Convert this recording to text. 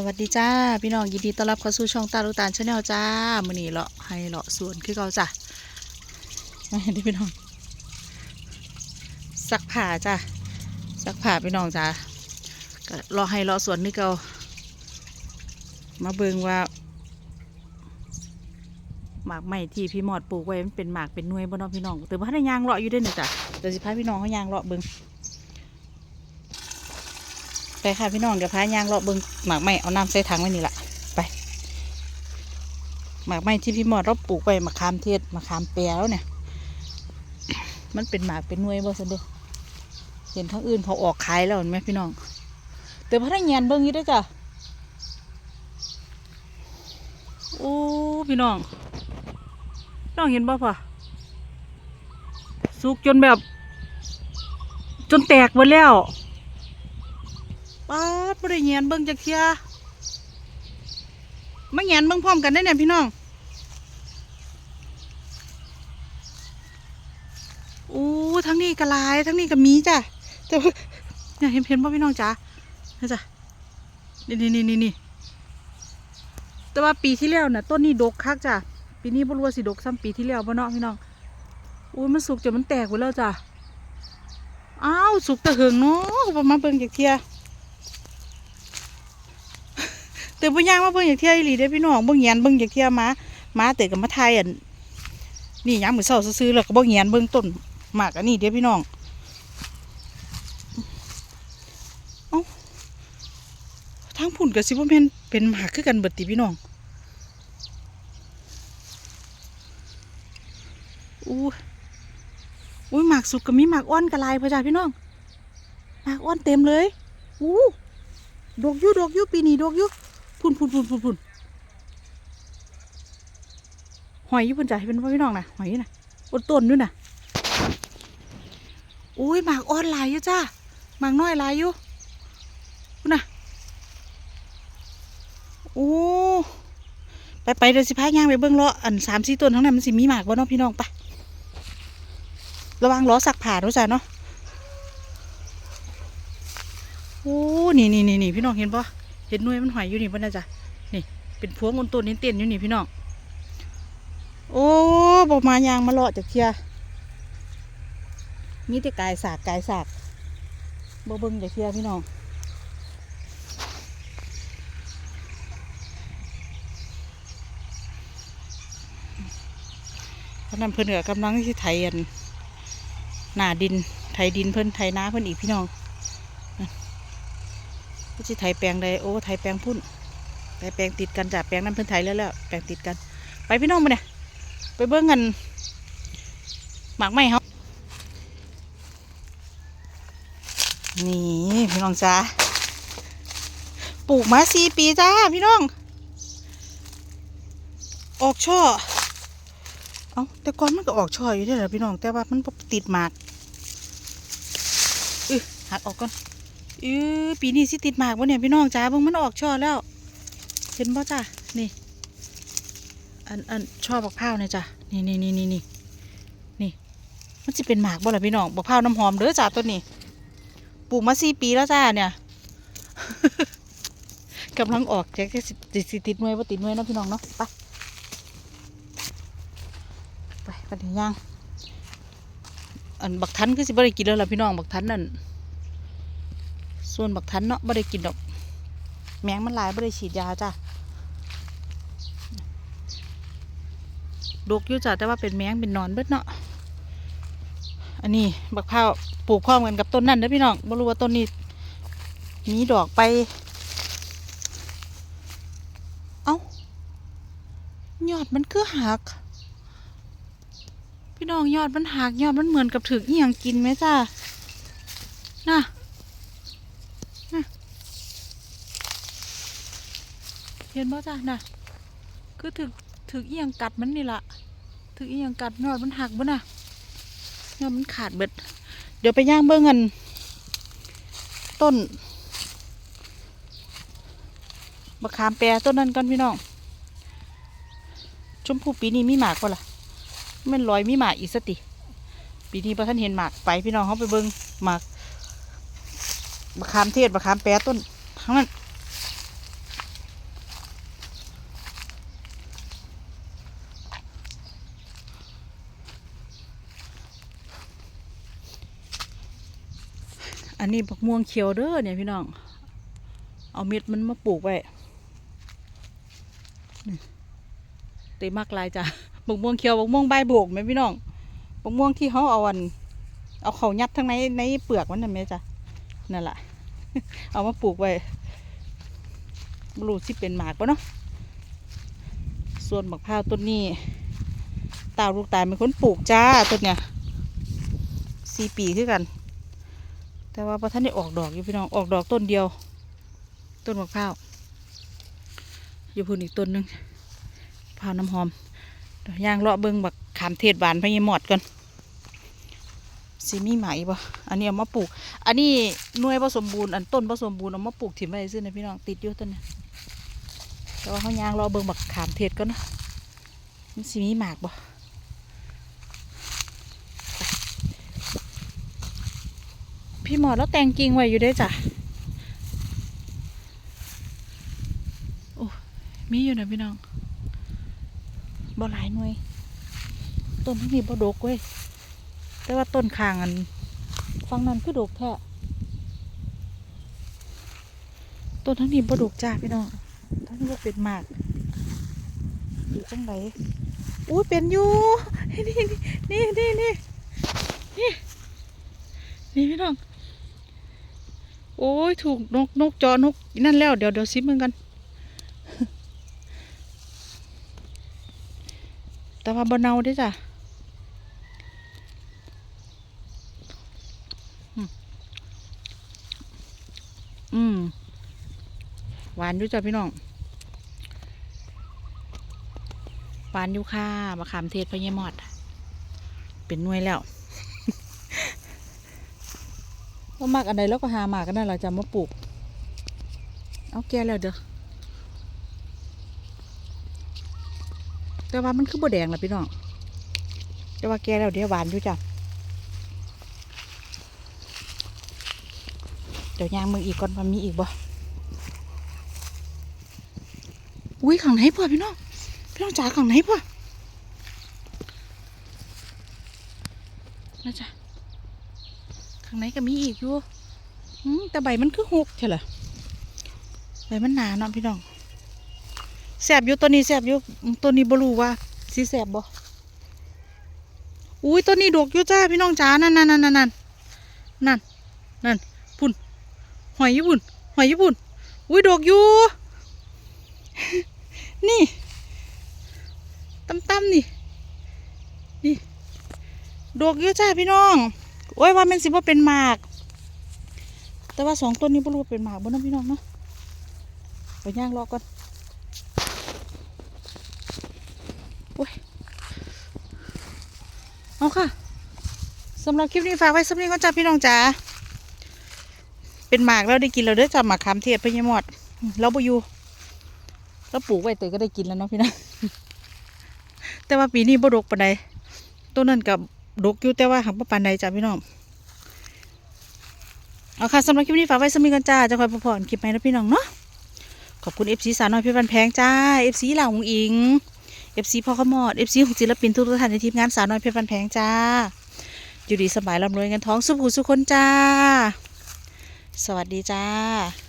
สวัสดีจ้าพี่น้องยินดีต้อนรับเข้าสู่ช่องตาลูกตาลชาแนลจ้ามื้อนี้เลาะให้เลาะสวนคือเก่าจ้ะมาเห็นดิพี่น้องซักผ้าจ้ะซักผ้าพี่น้องจ้าก็เลาะให้เลาะสวนนี่เกามาเบิ่งว่าหมากใหม่ที่พี่หมอดปลูกไว้มันเป็นหมากเป็นน่วยบ่เนาะพี่น้องแต่ว่าได้ยางเลาะอยู่ด้วยเนี่ยจ้ะเดี๋ยวสิพาพี่น้องเขายางเลาะเบิ่ง ไปค่ะพี่น้องเดี๋ยวพายางเลาะเบิงหมากไม้เอาน้ำใส่ถังไว้นี่แหละไป หมากไม้ที่พี่หมอดเราปลูกไว้มะขามเทศมะขามแปรแล้วเนี่ย มันเป็นหมากเป็นหน่วยบ่สันเด้เห็นทั้งอื่นเขาออกขายแล้วเห็นไหมพี่น้องแต่พนักงานเบิ้งอยู่ด้วยจ้ะโอ้พี่น้องน้องเห็นบ่พ่อสุกจนแบบ จนแตกหมดแล้ว ป๊าดบ่ได้เงียนเบิ่งจักเทียมาเงียนเบิ่งพร้อมกันได้เนี่ยพี่น้องโอ้ทั้งนี้ก็หลายทั้งนี้ก็มีจ้ะแต่เนี่ยเห็นเห็นบ่พี่น้องจ๋านี่จ้ะนี่นี่นี่นี่นี่แต่ว่าปีที่แล้วน่ะต้นนี้ดกคักจ้ะปีนี้บ่รู้ว่าสิดกซ้ำปีที่แล้วบ่เนาะพี่น้องโอ้ยมันสุกจนมันแตกหมดแล้วจ้ะอ้าวสุกแตะเหิงเนาะมาเบิ่งจักเทีย แต่บ่ย่างมาเบิ่งอย่างเที่ยอีหลีเด้พี่น้องเบ่เงียนเบิ่งอย่างเที่ยวมามาแต่ก็มาไทยอันนี่ยามมื้อเช้าซื่อแล้วก็บ่เงียนเบิ่งต้นหมากอันนี้เด้อพี่น้องเอ้าทางพุ่นก็สิบ่แม่นเป็นหมากคือกันเบิดติพี่น้องอู้อุ้ยหมากสุกก็มีหมากอ่อนก็หลายพ่อจ้าพี่น้องหมากอ่อนเต็มเลยอู้ดอกยู่ดอกยู่ปีนี้ดอกยู่ พุ่นพุ่นพุ่นพุ่นพุ่นหอยยู่พุ่นจ้ะเป็นพี่น้องนะหอยนะอดต้นด้วยนะอุ้ยหมากอ่อนหลายอยู่จ้าหมากน้อยหลายอยู่พุ่นะโอ้ไปไปเดี๋ยวสิพาย่างไปเบิ้องล้ออันสามสี่ต้นทั้งนั้นมันสิมีหมากบ่เนาะพี่น้องไประวังล้อสักผ่าด้วยจ้ะเนาะโอ้นี่นี่นี่พี่น้องเห็นปะ เห็นหน่วยมันหอยอยู่นี่พ่นนะจ๊ะนี่ เป็นพวงอนต้นเต้นอยู่นี่พี่น้องโอ้บอกมายางมาเลาะจากเทียมีแต่กายสากกายสากบ่เบิ่งจากเทียพี่น้องพนันเพิ่นก็กำลังที่ไถอันหนาดินไถดินเพิ่นไถนาเพิ่นอีกพี่น้อง ก็จะไถแปลงใดโอ้ไถแปลงพุ่นไถแปลงติดกันจากแปลงนั้นเพิ่นไถแล้วแล้วแปลงติดกัน ไปพี่น้องมาเนี่ยไปเบิ้งกันหมากไม้เขานี่พี่น้องจ้าปลูกมาสี่ปีจ้าพี่น้อง ออกช่อเอาแต่ก่อนมันก็ออกช่ออยู่เด้อล่ะพี่น้องแต่ว่ามันบ่ติดหมากอือหักออกก่อน เออปีนี้สิติดหมากวะเนี่ยพี่น้องจ้าเบิ่งมันออกช่อแล้ว เห็นบ่จ้านี่ อันอันช่อบักพร้าวเนี่ยจ้ะนี่นี่นี่นี่นี่นี่ มันจะเป็นหมากบ่ล่ะพี่น้องบักพร้าวน้ำหอมเด้อจ้าต้นนี้ปลูกมาสี่ปีแล้วจ้าเนี่ยกำลังออกแจ็คสิสิติดหน่วยบ่าติดหน่วยนะพี่น้องเนาะไปไปไปถึงย่างอันบักทันคือสิบ่ได้กินแล้วล่ะพี่น้องบักทันนั่น ส่วนบักทันเนาะไม่ได้กินดอก แมงมันหลายไม่ได้ฉีดยาจ้ะดกอยู่จ้ะแต่ว่าเป็นแมงเป็นนอนเบิดเนาะอันนี้บักพร้าวปลูกพร้อมกันกับต้นนั่นเด้อพี่น้องไม่รู้ว่าต้นนี้มีดอกไป เอ้ายอดมันคือหัก พี่น้องยอดมันหักยอดมันเหมือนกับถึกอียังกินไหมจ้ะน่ะ เห็นบ่จ้ะน่ะ คือถึกถึกเอียงกัดมันนี่ละถึกเอียงกัดยอดมันหักบ่น่ะยอดมันขาดเบิด เดี๋ยวไปย่างเบิ่งกันต้นมะขามแปรต้นนั้นก่อนพี่น้อง ชมพูปีนี้มีหมากป่ะล่ะมันลอยมีหมากอีกสติ ปีนี้พอท่านเห็นหมากไปพี่น้องเขาไปเบิ่งหมากมะขามเทศมะขามแปรต้นทั้งนั้น นนี้บักม่วงเขียวเด้อเนี่ยพี่น้อง เอาเม็ดมันมาปลูกไว้เต็มมากลายจ้ะบักม่วงเขียวบักม่วงใบโบกไหมพี่น้องบักม่วงที่เขาเอาอัน เอาเขายัดทั้งในในเปลือกมันน่ะไหมจ้ะนั่นแหละเอามาปลูกไว้บรูที่เป็นหมากปะเนาะส่วนบักพร้าวต้นนี้ตาลูกตายเป็นคนปลูกจ้าต้นเนี่ยสี่ปีคือกัน แต่ว่าพอท่านได้ออกดอกอยู่พี่น้องออกดอกต้นเดียว ต้นมะพร้าวอยู่พุ่นอีกต้นหนึงพร้าวน้ำหอมย่างเลาะเบิ้งบักขามเทศบานพญหมอดก่อนสีมีไหมบ่อันนี้เอามาปลูก อันนี้หน่วยผสมบูรณ์อันต้นผสมบูรณ์เอามาปลูกถิ่มไว้ซื่อนะพี่น้องติดอยู่ต้นนี้แต่ว่าเขาย่างเลาะเบิ้งบักขามเทศก่อนนะมันสีมีหมากบ่ พี่หมอแล้วแต่งกิ่งไว้อยู่ได้จ้ะโอ้มีอยู่นะพี่น้องบ่หลายหน่วย ต้นที่นี่บ่ดกเว้ยแต่ว่าต้นคางอันฟังนั้นคือดกแท้ต้นทั้งนี้บ่ดกจ้าพี่น้องทั้งนี้ก็เป็นมากอยู่จังไหนอุ้ยเป็นอยู่นี่นี่นี่นี่นี่นี่นี่พี่น้อง โอ้ยถูกนกนกจอนกนั่นแล้วเดี๋ยวเดี๋ยวซิมึงกัน แต่ว่าบนเนาด้จ้ะอืม หวานอยู่จ้ะพี่น้องหวานอยู่ค่ะมะขามเทศพะเยมอด เป็นน่วยแล้ว ว่ามากอันใดแล้วก็หามากกันนั่นแหละจะมาปลูก เอาแก่แล้วเด้อแต่ว่ามันคือบัวแดงล่ะพี่น้องแต่ว่าแกแล้วเดี๋ยวหวานอยู่จ้ะเดี๋ยวยางมึงอีกก่อนว่ามีอีกบ่อุ้ยข้างไหนพ่อพี่น้องพี่น้องจ๋าข้างไหนพ่อนะจ๊ะ ข้างไหนก็มีอีกอยู่แต่ใบมันคือหกใช่เหรอใบมันหนาเนาะพี่น้องแสบอยู่ตัวนี้แสบอยู่ตัวนี้บรูว่าสีแสบบ่อุ้ยตัวนี้ดกอยู่จ้าพี่น้องจ๋านั่นนั่นนั่นนั่นนั่นนั่นนั่นพุ่นหอยญี่ปุ่นหอยญี่ปุ่นอุ้ยดกอยู่ นี่ตั้มๆนี่นี่ดกอยู่จ้าพี่น้อง โอ้ยว่ามันสิว่าเป็นหมาก แต่ว่าสองต้นนี้บรูว่าเป็นหมากบ่เนาะพี่น้องเนาะไปย่างรอก่อนเอาค่ะสำหรับคลิปนี้ฝากไว้สำหรับนี้ก็จ้าพี่น้องจ๋าเป็นหมากแล้วได้กินแล้วเด้จ้าหมากขามเทียดพญามอดเราไปอยู่เราปลูกไว้เตยก็ได้กินแล้วเนาะพี่น้องแต่ว่าปีนี้บ่ดกปานใดต้นนั้นกับ ดกอยู่แต่ว่าหักบ่ปานใดจ้าพี่น้องเอาค่ะสำหรับคลิปนี้ฝากไว้สำหรับนี้กันจ้าจะคอยพอๆคลิปใหม่นะพี่น้องเนาะขอบคุณเอฟซีสาวน้อยพี่บันแพงจ้าเอฟซีเหล่าหงอิงเอฟซีพ่อขมอดเอฟซีของศิลปินทุกท่านในทีมงานสาวน้อยเพชรบันแพงจ้า อยู่ดีสบายร่ำรวยเงินทองสุขหูสุขคนจ้า สวัสดีจ้า